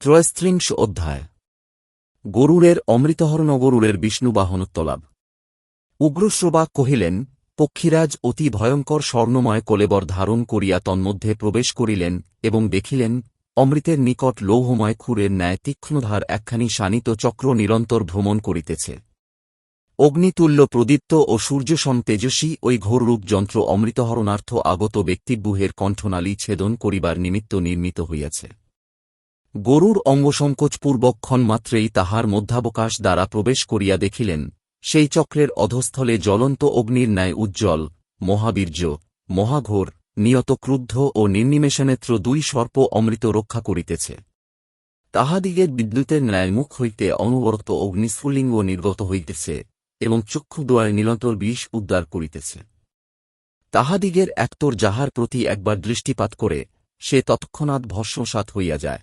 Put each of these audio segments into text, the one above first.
ত্রয়স্ত্রিংশ অধ্যায়। গরুরের অমৃতহরণ গরুরের বিষ্ণুবাহনোত্তলাভ উগ্রশ্রবা কহিলেন, পক্ষীরাজ অতি ভয়ঙ্কর স্বর্ণময় কলেবর ধারণ করিয়া তন্মধ্যে প্রবেশ করিলেন এবং দেখিলেন, অমৃতের নিকট লৌহময় খুরের ন্যায় তীক্ষ্ণধার একখানি শানিত চক্র নিরন্তর ভ্রমণ করিতেছে। অগ্নিতুল্য প্রদীপ্ত ও সূর্যসম তেজস্বী ওই ঘোররূপ যন্ত্র অমৃতহরণার্থ আগত ব্যক্তিগুহের কণ্ঠনালী ছেদন করিবার নিমিত্ত নির্মিত হইয়াছে। গরুর অঙ্গসংকোচপূর্বক ক্ষণমাত্রেই তাহার মধ্যাবকাশ দ্বারা প্রবেশ করিয়া দেখিলেন, সেই চক্রের অধস্থলে জ্বলন্ত অগ্নির ন্যায় উজ্জ্বল, মহাবীর্য, মহাঘোর, নিয়ত ক্রুদ্ধ ও নির্নিমেষনেত্র দুই সর্প অমৃত রক্ষা করিতেছে। তাহাদিগের বিদ্যুতের ন্যায় মুখ হইতে অনবরত অগ্নিস্ফুলিঙ্গ নির্গত হইতেছে এবং চক্ষুদ্বয় নিরন্তর বিষ উদ্ধার করিতেছে। তাহাদিগের একতর যাহার প্রতি একবার দৃষ্টিপাত করে, সে তৎক্ষণাৎ ভস্মসাৎ হইয়া যায়।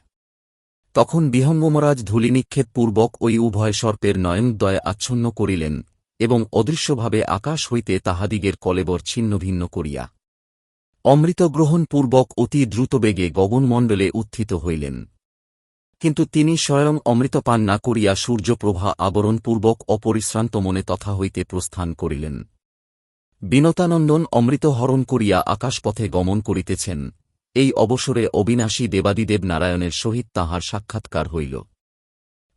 তখন বিহঙ্গমরাজ ধূলি নিক্ষেপ পূর্বক ওই উভয় সর্পের নয়নদ্বয় আচ্ছন্ন করিলেন, এবং অদৃশ্যভাবে আকাশ হইতে তাহাদিগের কলেবর ছিন্নভিন্ন করিয়া। অমৃত গ্রহণ পূর্বক অতি দ্রুতবেগে গগনমণ্ডলে উত্থিত হইলেন। কিন্তু তিনি স্বয়ং অমৃত পান না করিয়া সূর্যপ্রভা আবরণপূর্বক অপরিশ্রান্ত মনে তথা হইতে প্রস্থান করিলেন। বিনতানন্দন অমৃত হরণ করিয়া আকাশপথে গমন করিতেছেন। এই অবসরে অবিনাশী দেবাদিদেব নারায়ণের সহিত তাহার সাক্ষাৎকার হইল।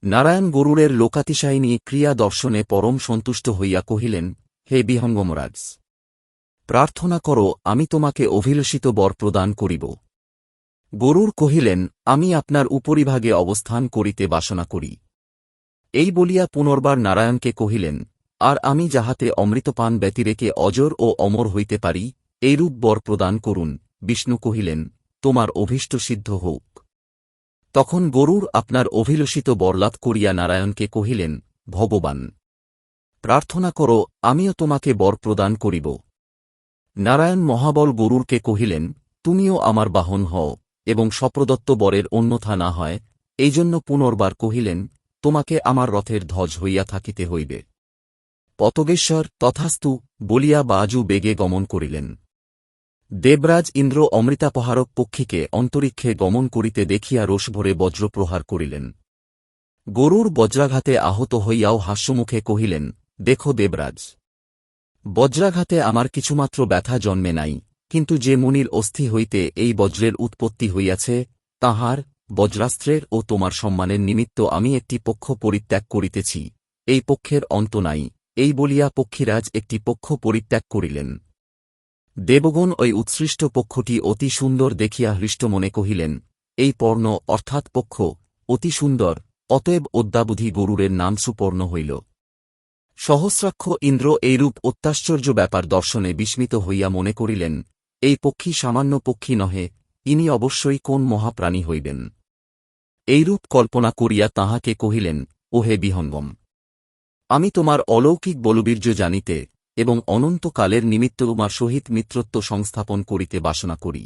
নারায়ণ গরুরের লোকাতিশায়িনী ক্রিয়া দর্শনে পরম সন্তুষ্ট হইয়া কহিলেন, হে বিহঙ্গমরাজ, প্রার্থনা করো, আমি তোমাকে অভিলষিত বর প্রদান করিব। গরুর কহিলেন, আমি আপনার উপরিভাগে অবস্থান করিতে বাসনা করি। এই বলিয়া পুনর্বার নারায়ণকে কহিলেন, আর আমি যাহাতে অমৃতপান ব্যতিরেকে অজর ও অমর হইতে পারি, এইরূপ বর প্রদান করুন। বিষ্ণু কহিলেন, তোমার অভীষ্ট সিদ্ধ হোক। তখন গরুর আপনার অভিলষিত বরলাভ করিয়া নারায়ণকে কহিলেন, ভগবান, প্রার্থনা করো, আমিও তোমাকে বর প্রদান করিব। নারায়ণ মহাবল গরুরকে কহিলেন, তুমিও আমার বাহন হও এবং সপ্রদত্ত বরের অন্যথা না হয় এই জন্য পুনর্বার কহিলেন, তোমাকে আমার রথের ধ্বজ হইয়া থাকিতে হইবে। পতগেশ্বর তথাস্তু বলিয়া বাজু বেগে গমন করিলেন। দেবরাজ ইন্দ্র অমৃতাপহারক পক্ষীকে অন্তরিক্ষে গমন করিতে দেখিয়া রোষভরে বজ্রপ্রহার করিলেন। গরুর বজ্রাঘাতে আহত হইয়াও হাস্যমুখে কহিলেন, দেখো দেবরাজ, বজ্রাঘাতে আমার কিছুমাত্র ব্যথা জন্মে নাই, কিন্তু যে মুনির অস্থি হইতে এই বজ্রের উৎপত্তি হইয়াছে, তাহার, বজ্রাস্ত্রের ও তোমার সম্মানের নিমিত্ত আমি একটি পক্ষ পরিত্যাগ করিতেছি, এই পক্ষের অন্ত নাই। এই বলিয়া পক্ষীরাজ একটি পক্ষ পরিত্যাগ করিলেন। দেবগণ ওই উৎসৃষ্ট পক্ষটি অতি সুন্দর দেখিয়া হৃষ্ট মনে কহিলেন, এই পর্ণ অর্থাৎ পক্ষ অতি সুন্দর, অতএব অদ্যাবধি গরুরের নাম সুপর্ণ হইল। সহস্রাক্ষ ইন্দ্র এইরূপ অত্যাশ্চর্য ব্যাপার দর্শনে বিস্মিত হইয়া মনে করিলেন, এই পক্ষী সামান্য পক্ষী নহে, ইনি অবশ্যই কোন মহাপ্রাণী হইবেন? এইরূপ কল্পনা করিয়া তাহাকে কহিলেন, ওহে বিহঙ্গম, আমি তোমার অলৌকিক বলবীর্য জানিতে এবং অনন্তকালের নিমিত্ত উমার সহিত মিত্রত্ব সংস্থাপন করিতে বাসনা করি।